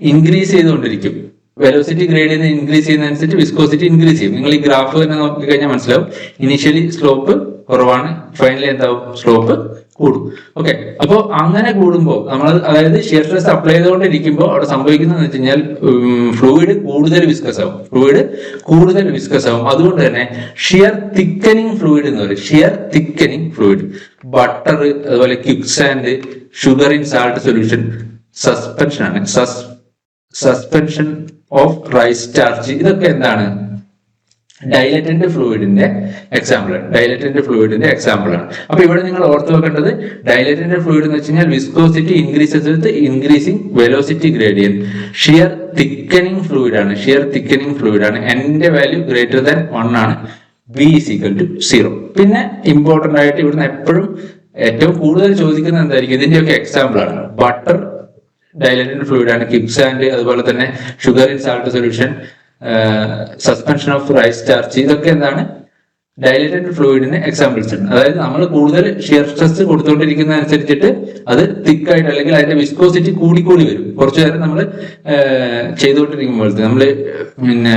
ഇൻക്രീസ് ചെയ്തുകൊണ്ടിരിക്കും. വെലോസിറ്റി ഗ്രേഡിയന്റ് ഇൻക്രീസ് ചെയ്യുന്നതനുസരിച്ച് വിസ്കോസിറ്റി ഇൻക്രീസ് ചെയ്യും. നിങ്ങൾ ഈ ഗ്രാഫ് തന്നെ നോക്കി കഴിഞ്ഞാൽ മനസ്സിലാവും. ഇനിഷ്യലി സ്ലോപ്പ് കുറവാണ്. ഫൈനലി എന്താവും? സ്ലോപ്പ് കൂടും. ഓക്കെ അപ്പോൾ അങ്ങനെ കൂടുമ്പോൾ നമ്മൾ അതായത് ഷിയർ സ്ട്രെസ് അപ്ലൈ ചെയ്തുകൊണ്ടിരിക്കുമ്പോൾ അവിടെ സംഭവിക്കുന്നത് വെച്ച് കഴിഞ്ഞാൽ ഫ്ലൂയിഡ് കൂടുതൽ വിസ്കസ് ആവും. ഫ്ലൂയിഡ് കൂടുതൽ വിസ്കസ് ആവും. അതുകൊണ്ട് തന്നെ ഷിയർ തിക്കനിങ് ഫ്ലൂയിഡ് എന്ന് പറയും. ഷിയർ തിക്കനിങ് ഫ്ലൂയിഡ് ബട്ടർ അതുപോലെ quicksand sugar in salt solution suspension ആണ്. Sus suspension of rice starch ഇതൊക്കെ എന്താണ്? ഡൈലറ്റന്റ് ഫ്ലൂയിഡിന്റെ എക്സാമ്പിൾ ആണ്. ഡൈലറ്റന്റ് ഫ്ലൂയിഡിന്റെ എക്സാമ്പിൾ ആണ്. അപ്പൊ ഇവിടെ നിങ്ങൾ ഓർത്ത് വെക്കേണ്ടത് ഡൈലറ്റന്റ് ഫ്ലൂയിഡ് എന്ന് വെച്ച് കഴിഞ്ഞാൽ viscosity increases with increasing velocity gradient shear thickening fluid ആണ്. ഷിയർ തിക്കനിങ് ഫ്ലൂയിഡ് ആണ്. എന്റെ വാല്യൂ ഗ്രേറ്റർ ദാൻ വൺ ആണ്. B is equal to zero പിന്നെ ഇമ്പോർട്ടന്റ് ആയിട്ട് ഇവിടുന്ന് എപ്പോഴും ഏറ്റവും കൂടുതൽ ചോദിക്കുന്നത് എന്തായിരിക്കും? ഇതിന്റെ ഒക്കെ എക്സാമ്പിൾ ആണ്. ബട്ടർ ഡൈലറ്റഡ് ഫ്ലൂയിഡ് ആണ് കിപ്സ് ആൻഡ് അതുപോലെ തന്നെ sugar in salt solution suspension of rice starch ഇതൊക്കെ എന്താണ്? ഡൈലറ്റഡ് ഫ്ലൂയിഡിന് എക്സാമ്പിൾസ് ഉണ്ട്. അതായത് നമ്മൾ കൂടുതൽ ഷിയർ സ്ട്രെസ് കൊടുത്തുകൊണ്ടിരിക്കുന്ന അനുസരിച്ചിട്ട് അത് തിക്കായിട്ട് അല്ലെങ്കിൽ അതിന്റെ വിസ്കോസിറ്റി കൂടിക്കൂടി വരും. കുറച്ചു നേരം നമ്മൾ ചെയ്തുകൊണ്ടിരിക്കുമ്പോഴത്തെ നമ്മൾ പിന്നെ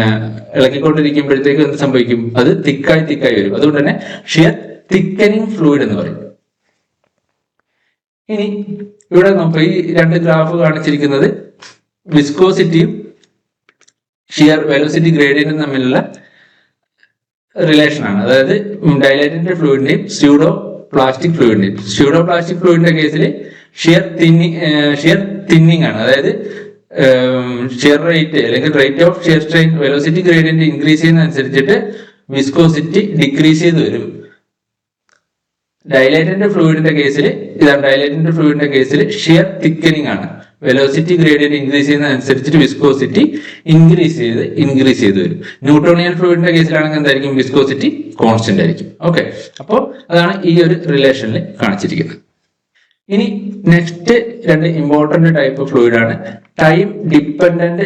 ഇളക്കിക്കൊണ്ടിരിക്കുമ്പോഴത്തേക്ക് എന്ത് സംഭവിക്കും? അത് തിക്കായി തിക്കായി വരും. അതുകൊണ്ട് തന്നെ ഷിയർ തിക്കനിങ് ഫ്ലൂയിഡ് എന്ന് പറയും. ഇനി ഇവിടെ നമുക്ക് ഈ രണ്ട് ഗ്രാഫ് കാണിച്ചിരിക്കുന്നത് വിസ്കോസിറ്റിയും ഷിയർ വെലോസിറ്റി ഗ്രേഡിയന്റും തമ്മിലുള്ള റിലേഷൻ ആണ്. അതായത് ഡൈലൈറ്റഡ് ഫ്ലൂയിഡിന്റെയും സ്യൂഡോ പ്ലാസ്റ്റിക് ഫ്ലൂയിഡിന്റെയും സ്യൂഡോ പ്ലാസ്റ്റിക് ഫ്ലൂയിഡിന്റെ കേസിൽ ഷിയർ തിന്നി ഷിയർ തിന്നിങ് ആണ്. അതായത് ഷിയർ റേറ്റ് അല്ലെങ്കിൽ rate of shear strain velocity gradient increase ചെയ്യുന്ന അനുസരിച്ചിട്ട് വിസ്കോസിറ്റി ഡിക്രീസ് ചെയ്ത് വരും. ഡൈലൈറ്റന്റ് ഫ്ലൂയിഡിന്റെ കേസിൽ ഇതാണ് ഡൈലൈറ്റന്റ് ഫ്ലൂയിഡിന്റെ കേസിൽ ഷിയർ തിക്കനിങ് ആണ്. വെലോസിറ്റി ഗ്രേഡിയന്റ് ഇൻക്രീസ് ചെയ്യുന്ന അനുസരിച്ചിട്ട് വിസ്കോസിറ്റി ഇൻക്രീസ് ചെയ്ത് ഇൻക്രീസ് ചെയ്ത് വരും. ന്യൂട്രോണിയൽ ഫ്ലൂയിഡിന്റെ കേസിലാണെങ്കിൽ എന്തായിരിക്കും? വിസ്കോസിറ്റി കോൺസ്റ്റന്റ് ആയിരിക്കും. ഓക്കെ അപ്പോൾ അതാണ് ഈ ഒരു റിലേഷനിൽ കാണിച്ചിരിക്കുന്നത്. ഇനി നെക്സ്റ്റ് രണ്ട് ഇമ്പോർട്ടന്റ് ടൈപ്പ് ഫ്ലൂയിഡ് ആണ്. Time dependent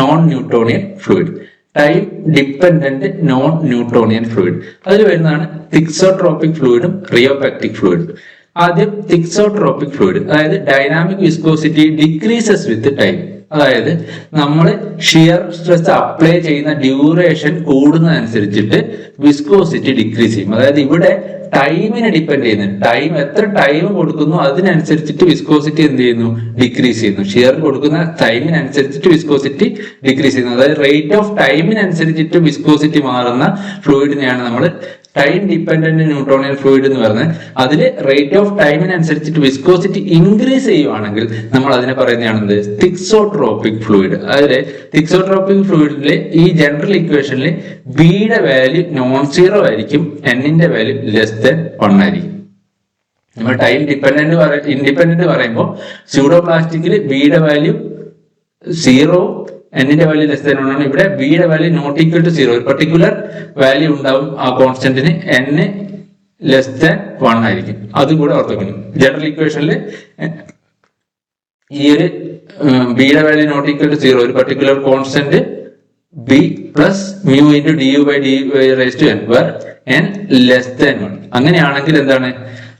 non Newtonian fluid time dependent non Newtonian fluid അതിൽ വരുന്നതാണ് തിക്സോട്രോപ്പിക് ഫ്ലൂയിഡും റിയോപാക്റ്റിക് ഫ്ലൂയിഡും ആദ്യം തിക്സോട്രോപ്പിക് ഫ്ലൂയിഡ് അതായത് dynamic viscosity decreases with time അതായത് നമ്മൾ ഷിയർ സ്ട്രെസ് അപ്ലൈ ചെയ്യുന്ന ഡ്യൂറേഷൻ കൂടുന്നതനുസരിച്ചിട്ട് വിസ്കോസിറ്റി ഡിക്രീസ് ചെയ്യും. അതായത് ഇവിടെ ടൈമിനെ ഡിപ്പെൻഡ് ചെയ്യുന്നത് ടൈം എത്ര ടൈം കൊടുക്കുന്നു അതിനനുസരിച്ചിട്ട് വിസ്കോസിറ്റി എന്ത് ചെയ്യുന്നു? ഡിക്രീസ് ചെയ്യുന്നു. ഷിയർ കൊടുക്കുന്ന ടൈമിനനുസരിച്ചിട്ട് വിസ്കോസിറ്റി ഡിക്രീസ് ചെയ്യുന്നു. അതായത് റേറ്റ് ഓഫ് ടൈമിനനുസരിച്ചിട്ട് വിസ്കോസിറ്റി മാറുന്ന ഫ്ലൂയിഡിനെയാണ് നമ്മൾ ടൈം ഡിപ്പെൻഡന്റ് ന്യൂട്രോണിയൽ ഫ്ലൂയിഡ് എന്ന് പറഞ്ഞാൽ അതിൽ റേറ്റ് ഓഫ് ടൈമിനനുസരിച്ചിട്ട് വിസ്കോസിറ്റി ഇൻക്രീസ് ചെയ്യുവാണെങ്കിൽ നമ്മൾ അതിനെ പറയുന്നതാണ് തിക്സോട്രോപ്പിക് ഫ്ലൂയിഡ് അതായത് തിക്സോട്രോപ്പിക് ഫ്ലൂയിഡിലെ ഈ ജനറൽ ഇക്വേഷനിൽ ബിയുടെ വാല്യൂ നോൺ സീറോ ആയിരിക്കും എന്നിന്റെ വാല്യൂ ലെസ് ദൻ വൺ ആയിരിക്കും. നമ്മൾ ടൈം ഡിപ്പെൻഡന്റ് ഇൻഡിപെൻഡന്റ് പറയുമ്പോൾ സ്യൂഡോ പ്ലാസ്റ്റിക്കിൽ ബിയുടെ വാല്യൂ സീറോ എന്നിന്റെ വാല്യൂ ലെസ് ആണ്. ഇവിടെ ബിയുടെ value not equal to zero ഒരു പർട്ടിക്കുലർ വാല്യൂ ഉണ്ടാവും ആ കോൺസ്റ്റന്റിന് എൻ ലെസ് വൺ ആയിരിക്കും. അതും കൂടെ ഓർത്തുക്കണം ജനറൽ ഇക്വേഷനിൽ ഈ ഒരു ബിയുടെ value not equal to zero ഒരു particular constant B plus mu into D U by D raise to N where N less one അങ്ങനെയാണെങ്കിൽ എന്താണ്?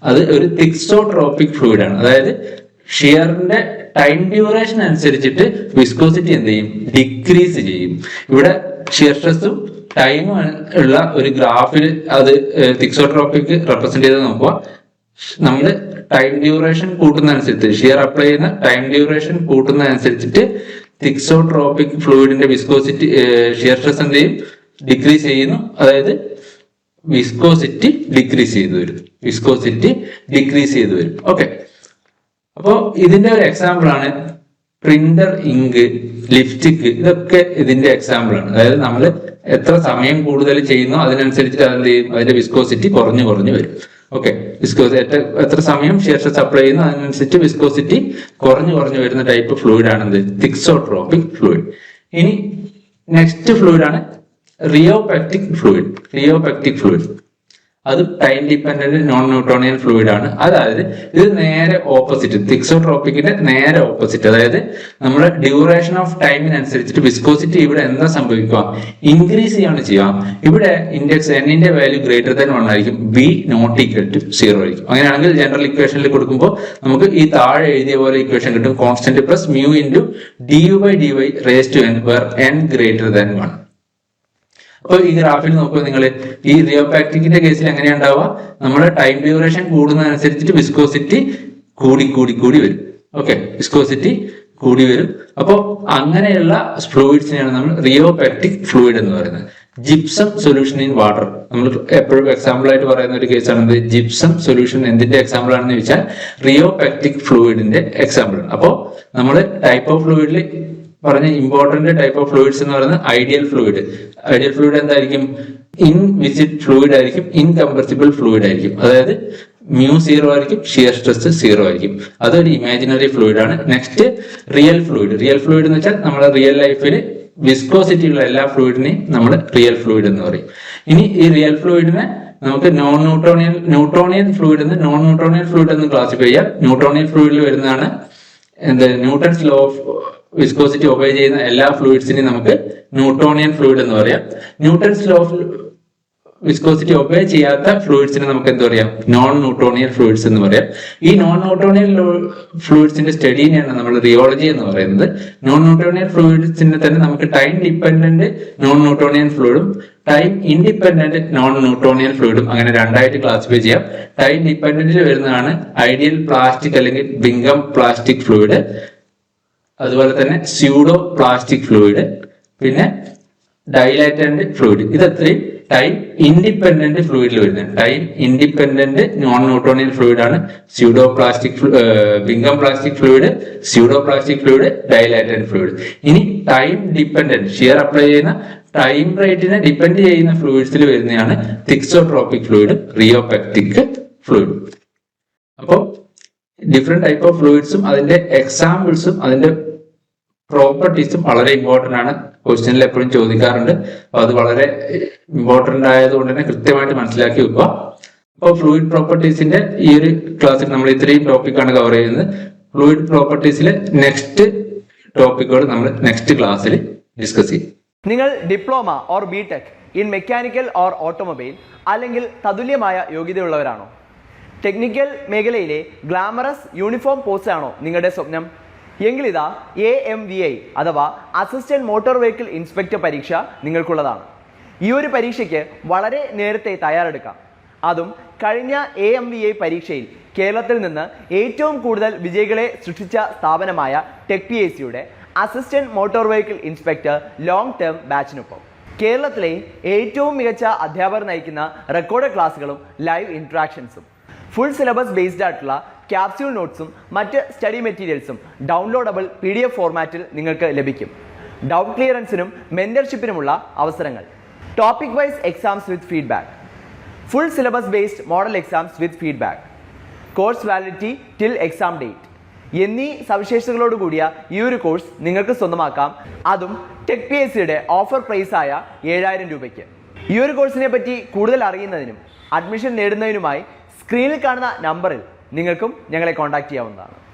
അത് ഒരു തിക്സോട്രോപ്പിക് ഫ്ലൂയിഡ് ആണ്. അതായത് ഷിയറിന്റെ ടൈം ഡ്യൂറേഷൻ അനുസരിച്ചിട്ട് വിസ്കോസിറ്റി എന്ത് ചെയ്യും? ഡിക്രീസ് ചെയ്യും. ഇവിടെ ഷിയർ ടൈമും ഉള്ള ഒരു ഗ്രാഫിൽ അത് തിക്സോട്രോപ്പിക് റെപ്രസെന്റ് ചെയ്ത് നോക്കുക നമ്മൾ ടൈം ഡ്യൂറേഷൻ കൂട്ടുന്നതനുസരിച്ച് ഷിയർ അപ്ലൈ ചെയ്യുന്ന ടൈം ഡ്യൂറേഷൻ കൂട്ടുന്നതനുസരിച്ചിട്ട് തിക്സോട്രോപ്പിക് ഫ്ലൂയിഡിന്റെ വിസ്കോസിറ്റി ഷിയർ എന്ത് ചെയ്യും? ഡിക്രീസ് ചെയ്യുന്നു. അതായത് വിസ്കോസിറ്റി ഡിക്രീസ് ചെയ്തു വരും. വിസ്കോസിറ്റി ഡിക്രീസ് ചെയ്തു വരും. ഓക്കെ അപ്പോ ഇതിന്റെ ഒരു എക്സാമ്പിൾ ആണ് പ്രിന്റർ ഇങ്ക് ലിപ്സ്റ്റിക് ഇതൊക്കെ ഇതിന്റെ എക്സാമ്പിൾ ആണ്. അതായത് നമ്മൾ എത്ര സമയം കൂടുതൽ ചെയ്യുന്നു അതിനനുസരിച്ചിട്ട് ചെയ്യും? അതിന്റെ വിസ്കോസിറ്റി കുറഞ്ഞു കുറഞ്ഞു വരും. ഓക്കെ വിസ്കോസി എത്ര സമയം ശേഷം സപ്ലൈ ചെയ്യുന്നു അതിനനുസരിച്ച് വിസ്കോസിറ്റി കുറഞ്ഞു കുറഞ്ഞു വരുന്ന ടൈപ്പ് ഫ്ലൂയിഡ് ആണ് എന്ത്? തിക്സോട്രോപിക് ഫ്ലൂയിഡ് ഇനി നെക്സ്റ്റ് ഫ്ലൂയിഡ് ആണ് റിയോപാക്റ്റിക് ഫ്ലൂയിഡ് റിയോപാക്റ്റിക് ഫ്ലൂയിഡ് അത് time dependent non Newtonian fluid ആണ്. അതായത് ഇത് നേരെ ഓപ്പോസിറ്റ് തിക്സോട്രോപ്പിക്കിന്റെ നേരെ ഓപ്പോസിറ്റ് അതായത് നമ്മുടെ ഡ്യൂറേഷൻ ഓഫ് ടൈമിനനുസരിച്ചിട്ട് വിസ്കോസിറ്റി ഇവിടെ എന്താ സംഭവിക്കുക? ഇൻക്രീസ് ചെയ്യാണ് ചെയ്യുക. ഇവിടെ ഇൻഡെക്സ് എന്നിന്റെ വാല്യൂ ഗ്രേറ്റർ ദാൻ വൺ ആയിരിക്കും. B not equal to zero ആയിരിക്കും. അങ്ങനെയാണെങ്കിൽ ജനറൽ ഇക്വേഷനിൽ കൊടുക്കുമ്പോൾ നമുക്ക് ഈ താഴെ എഴുതിയ പോലെ ഇക്വേഷൻ കിട്ടും. Constant plus mu into D U by D Y raise to N where N greater than one അപ്പൊ ഈ ഗ്രാഫിൽ നോക്കുക നിങ്ങൾ ഈ റിയോപാക്ടിക്കിന്റെ കേസിൽ എങ്ങനെയാ ഉണ്ടാവുക നമ്മുടെ ടൈം ഡ്യൂറേഷൻ കൂടുന്നതനുസരിച്ചിട്ട് വിസ്കോസിറ്റി കൂടി കൂടി കൂടി വരും. ഓക്കെ വിസ്കോസിറ്റി കൂടി വരും. അപ്പോൾ അങ്ങനെയുള്ള ഫ്ലൂയിഡ്സിനെയാണ് നമ്മൾ റിയോപാക്റ്റിക് ഫ്ലൂയിഡ് എന്ന് പറയുന്നത്. ജിപ്സം സൊല്യൂഷൻ ഇൻ വാട്ടർ നമ്മൾ എപ്പോഴും എക്സാമ്പിൾ ആയിട്ട് പറയുന്ന ഒരു കേസാണ് ജിപ്സം സൊല്യൂഷൻ എന്തിന്റെ എക്സാമ്പിൾ ആണെന്ന് ചോദിച്ചാൽ റിയോപാക്റ്റിക് ഫ്ലൂയിഡിന്റെ എക്സാമ്പിൾ ആണ്. അപ്പോൾ നമ്മൾ ടൈപ്പ് ഓഫ് ഫ്ലൂയിഡിൽ പറഞ്ഞ ഇമ്പോർട്ടന്റ് ടൈപ്പ് ഓഫ് ഫ്ലൂയിഡ്സ് എന്ന് പറയുന്നത് ഐഡിയൽ ഫ്ലൂയിഡ് ഐഡിയൽ ഫ്ലൂയിഡ് എന്തായിരിക്കും? ഇൻ വിസിറ്റ് ഫ്ലൂയിഡ് ആയിരിക്കും ഇൻകംപ്രസിബിൾ ഫ്ലൂയിഡ് ആയിരിക്കും. അതായത് മ്യൂ സീറോ ആയിരിക്കും ഷിയർ സ്ട്രെസ് സീറോ ആയിരിക്കും. അതൊരു ഇമാജിനറി ഫ്ലൂയിഡ് ആണ്. Next real fluid real fluid എന്ന് വെച്ചാൽ നമ്മുടെ റിയൽ ലൈഫിൽ വിസ്കോസിറ്റി ഉള്ള എല്ലാ ഫ്ലൂയിഡിനെയും നമ്മൾ റിയൽ ഫ്ലൂയിഡ് എന്ന് പറയും. ഇനി ഈ റിയൽ ഫ്ലൂയിഡിനെ നമുക്ക് നോൺ ന്യൂട്രോണിയൽ ന്യൂട്രോണിയൻ ഫ്ലൂയിഡ് എന്ന് നോൺ ന്യൂട്രോണിയൽ ഫ്ലൂയിഡ് എന്ന് ക്ലാസിഫൈ ചെയ്യാം. ന്യൂട്രോണിയൽ ഫ്ലൂയിഡിൽ വരുന്നതാണ് എന്താ? Newton's law of viscosity obey ചെയ്യുന്ന എല്ലാ ഫ്ലൂയിഡ്സിനെയും നമുക്ക് ന്യൂട്ടോണിയൻ ഫ്ലൂയിഡ് എന്ന് പറയാം. Newton's law of viscosity obey ചെയ്യാത്ത ഫ്ലൂയിഡ്സിനെ നമുക്ക് എന്താ പറയാം? നോൺ ന്യൂട്രോണിയൽ ഫ്ലൂയിഡ്സ് എന്ന് പറയാം. ഈ നോൺ ന്യൂട്രോണിയൽ ഫ്ലൂയിഡ്സിന്റെ സ്റ്റഡീനെയാണ് നമ്മൾ റിയോളജി എന്ന് പറയുന്നത്. നോൺ ന്യൂട്രോണിയൽ ഫ്ലൂയിഡ്സിന്റെ തന്നെ നമുക്ക് ടൈം ഡിപ്പെൻഡന്റ് നോൺ ന്യൂട്രോണിയൻ ഫ്ലൂയിഡും ടൈം ഇൻഡിപെൻഡന്റ് നോൺ ന്യൂട്രോണിയൽ ഫ്ലൂയിഡും അങ്ങനെ രണ്ടായിട്ട് ക്ലാസിഫൈ ചെയ്യാം. ടൈം ഡിപ്പെൻഡന്റ് വരുന്നതാണ് ഐഡിയൽ പ്ലാസ്റ്റിക് അല്ലെങ്കിൽ ബിങ്കം പ്ലാസ്റ്റിക് ഫ്ലൂയിഡ് അതുപോലെ തന്നെ സ്യൂഡോ പ്ലാസ്റ്റിക് ഫ്ലൂയിഡ് പിന്നെ ഡൈലൈറ്റഡ് ഫ്ലൂയിഡ് ഇതത്രയും ടൈം ഇൻഡിപെൻഡന്റ് ഫ്ലൂയിഡിൽ വരുന്നത് time independent non Newtonian fluid ആണ് pseudo plastic Bingham plastic fluid pseudo plastic fluid dilatant fluid ഇനി ടൈം ഡിപെൻഡന്റ് ഷിയർ അപ്ലൈ ചെയ്യുന്ന ടൈം റേറ്റിനെ ഡിപെൻഡ് ചെയ്യുന്ന ഫ്ലൂയിഡ്സിൽ വരുന്നതാണ് തിക്സോട്രോപിക് ഫ്ലൂയിഡ് റിയോപെക്റ്റിക് ഫ്ലൂയിഡ് അപ്പോൾ ഡിഫറെന്റ് ടൈപ്പ് ഓഫ് ഫ്ലൂയിഡ്സും അതിന്റെ എക്സാമ്പിൾസും അതിന്റെ പ്രോപ്പർട്ടീസും വളരെ ഇമ്പോർട്ടന്റ് ആണ്. ക്വസ്റ്റ്യനിൽ എപ്പോഴും ചോദിക്കാറുണ്ട്. അപ്പോൾ അത് വളരെ ഇമ്പോർട്ടന്റ് ആയതുകൊണ്ട് തന്നെ കൃത്യമായിട്ട് മനസ്സിലാക്കി വെക്കുക. അപ്പോൾ ഫ്ലൂയിഡ് പ്രോപ്പർട്ടീസിന്റെ ഈ ഒരു ക്ലാസ്സിൽ നമ്മൾ ഇത്രയും ടോപ്പിക്കാണ് കവർ ചെയ്യുന്നത്. ഫ്ലൂയിഡ് പ്രോപ്പർട്ടീസിലെ നെക്സ്റ്റ് ടോപ്പിക്കുകൾ നമ്മൾ നെക്സ്റ്റ് ക്ലാസ്സിൽ ഡിസ്കസ് ചെയ്യും. നിങ്ങൾ diploma or B tech in mechanical or automobile അല്ലെങ്കിൽ തതുല്യമായ യോഗ്യതയുള്ളവരാണോ? ടെക്നിക്കൽ മേഖലയിലെ ഗ്ലാമറസ് യൂണിഫോം പോസ്റ്റ് ആണോ നിങ്ങളുടെ സ്വപ്നം? എങ്കിലിതാ എ എം വി ഐ അഥവാ അസിസ്റ്റന്റ് മോട്ടോർ വെഹിക്കിൾ ഇൻസ്പെക്ടർ പരീക്ഷ നിങ്ങൾക്കുള്ളതാണ്. ഈ ഒരു പരീക്ഷയ്ക്ക് വളരെ നേരത്തെ തയ്യാറെടുക്കാം. അതും കഴിഞ്ഞ എ എം വി ഐ പരീക്ഷയിൽ കേരളത്തിൽ നിന്ന് ഏറ്റവും കൂടുതൽ വിജയികളെ സൃഷ്ടിച്ച സ്ഥാപനമായ ടെക് പി എസ് സിയുടെ assistant motor vehicle inspector long term ബാച്ചിനൊപ്പം കേരളത്തിലെ ഏറ്റവും മികച്ച അധ്യാപകർ നയിക്കുന്ന റെക്കോർഡ് ക്ലാസ്സുകളും ലൈവ് ഇൻട്രാക്ഷൻസും ഫുൾ സിലബസ് ബേസ്ഡ് ആയിട്ടുള്ള ക്യാപ്സ്യൂൾ നോട്ട്സും മറ്റ് സ്റ്റഡി മെറ്റീരിയൽസും ഡൗൺലോഡബിൾ പി ഡി എഫ് ഫോർമാറ്റിൽ നിങ്ങൾക്ക് ലഭിക്കും. ഡൗട്ട് ക്ലിയറൻസിനും മെന്റർഷിപ്പിനുമുള്ള അവസരങ്ങൾ. Topic wise exams with feedback full syllabus based model exams with feedback course validity till exam date എന്നീ സവിശേഷതകളോടുകൂടിയ ഈ ഒരു കോഴ്സ് നിങ്ങൾക്ക് സ്വന്തമാക്കാം. അതും ടെക് പി എസ് സിയുടെ ഓഫർ പ്രൈസ് ആയ ഏഴായിരം രൂപയ്ക്ക്. ഈ ഒരു കോഴ്സിനെ പറ്റി കൂടുതൽ അറിയുന്നതിനും അഡ്മിഷൻ നേടുന്നതിനുമായി സ്ക്രീനിൽ കാണുന്ന നമ്പറിൽ നിങ്ങൾക്കും ഞങ്ങളെ കോൺടാക്ട് ചെയ്യാവുന്നതാണ്.